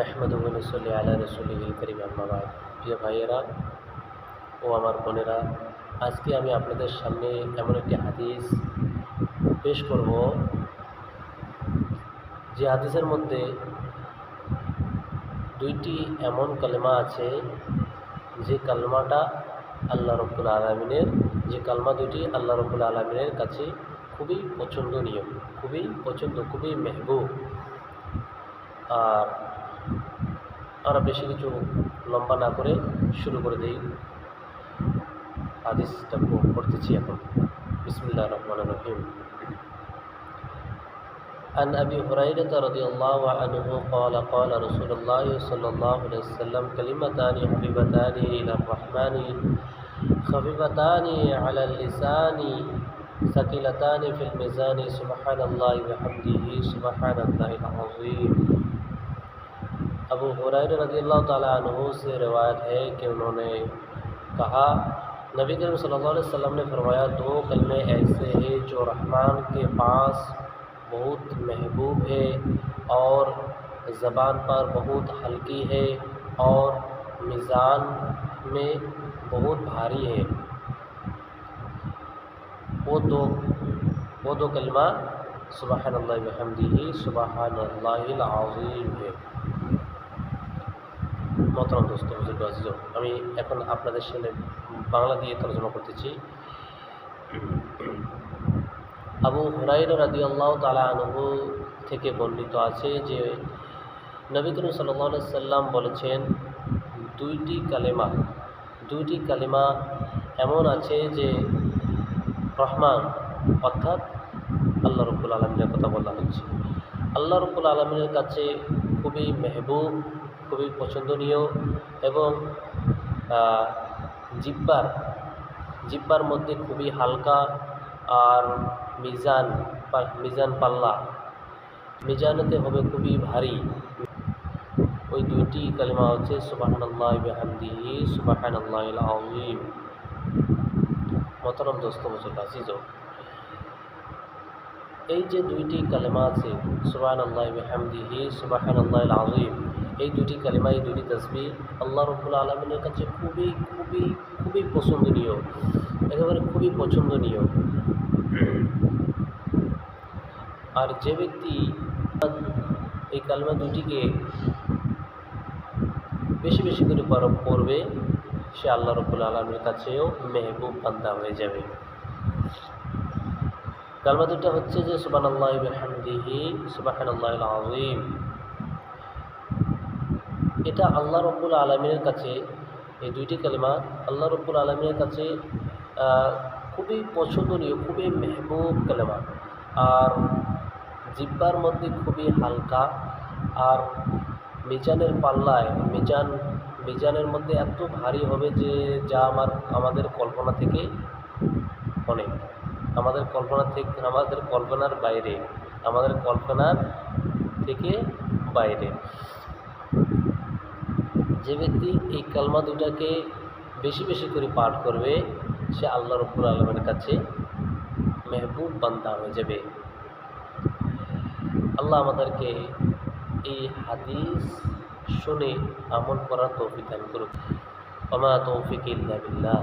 নাহমদুল্লি আল্লাহ রসুল করিম আহমাবাদ প্রিয় ভাইয়েরা ও আমার বোনেরা, আজকে আমি আপনাদের সামনে এমন একটি হাদিস পেশ করব, যে হাদিসের মধ্যে দুইটি এমন কালেমা আছে, যে কালমাটা আল্লাহ রব্বুল আলমিনের, যে কালমা দুইটি আল্লাহ রব্বুল আলমিনের কাছে খুবই পছন্দনীয়, খুবই পছন্দ, খুবই মেহবুব। আর আমরা বেশি কিছু লম্বা না করে শুরু করে দিই হাদিসটা পড়তেছি এখন বিসমুল্লাহ রহমান রহিম عن أبي هريرة رضي الله عنه قال قال رسول الله صلى الله عليه وسلم كلمتان حبيبتان إلى الرحمن خفيفتان على اللسان ثقيلتان في الميزان سبحان الله وبحمده سبحان الله العظيم ابو حریر رضی اللہ تعالیٰ عنہ سے روایت ہے کہ انہوں نے کہا، نبی کریم صلی اللہ علیہ وسلم نے فرمایا، دو کلمے ایسے ہیں جو رحمان کے پاس بہت محبوب ہے اور زبان پر بہت ہلکی ہے اور میزان میں بہت بھاری ہے وہ دو وہ دو کلمہ سبحان اللہ وحمدی سبحان اللہ العظیم ہے মতরম দোস্ত আমি এখন আপনাদের সামনে বাংলা দিয়ে তর্জমা করতেছি। আবু হুরাইর রাদি আল্লাহ তালা আনহু থেকে বর্ণিত আছে যে, নবী করিম সাল্লাহ সাল্লাম বলেছেন, দুইটি কালেমা দুইটি কালেমা এমন আছে যে, রহমান অর্থাৎ আল্লাহ রব্বুল আলমিনের কথা বলা হচ্ছে। আল্লাহ রব্বুল আলমিনের কাছে খুবই মেহবুব খুবই পছন্দনীয় এবং জিব্বার জিব্বার মধ্যে খুবই হালকা আর মিজান মিজান পাল্লা। মিজানেতে হবে খুবই ভারী। ওই দুইটি কালিমা হচ্ছে সুবাহান আল্লাহ বেহামদিহি সুবাহান আল্লাহ আজিম মতরম দোস্ত মুসল আজিজ এই যে দুইটি কালেমা আছে সুবাহান আল্লাহ বেহামদিহি সুবাহান আল্লাহ আজিম এই দুটি কালিমা, এই দুটি তসবি আল্লাহ রব্বুল আলমিনের কাছে খুবই খুবই খুবই পছন্দনীয়। একেবারে খুবই পছন্দনীয়। আর যে ব্যক্তি এই কালমা দুটিকে বেশি বেশি করে পড়বে সে আল্লাহ রবুল আলমের কাছেও মেহবুব বান্দা হয়ে যাবে। কালমা দুটা হচ্ছে যে সুবান আল্লাহ হামদিহি সুবাহান আল্লাহ আজিম এটা আল্লাহ রব্বুল আলমিনের কাছে, এই দুইটি কালিমা আল্লাহ রব্বুল আলমিনের কাছে খুবই পছন্দনীয়, খুবই মেহবুব কালেমা। আর জিব্বার মধ্যে খুবই হালকা, আর মিজানের পাল্লায়, মিজান, মিজানের মধ্যে এত ভারী হবে যে, যা আমার, আমাদের কল্পনা থেকে অনেক। আমাদের কল্পনা থেকে, আমাদের কল্পনার বাইরে, আমাদের কল্পনার থেকে বাইরে। যে ব্যক্তি এই কালমা দুটাকে বেশি বেশি করে পাঠ করবে, সে আল্লাহ রব্বুল আলমের কাছে মেহবুব বান্দা হয়ে যাবে। আল্লাহ আমাদেরকে এই হাদিস শুনে আমল করার তৌফিক দান করুক। আমা তৌফিক ইল্লা বিল্লাহ।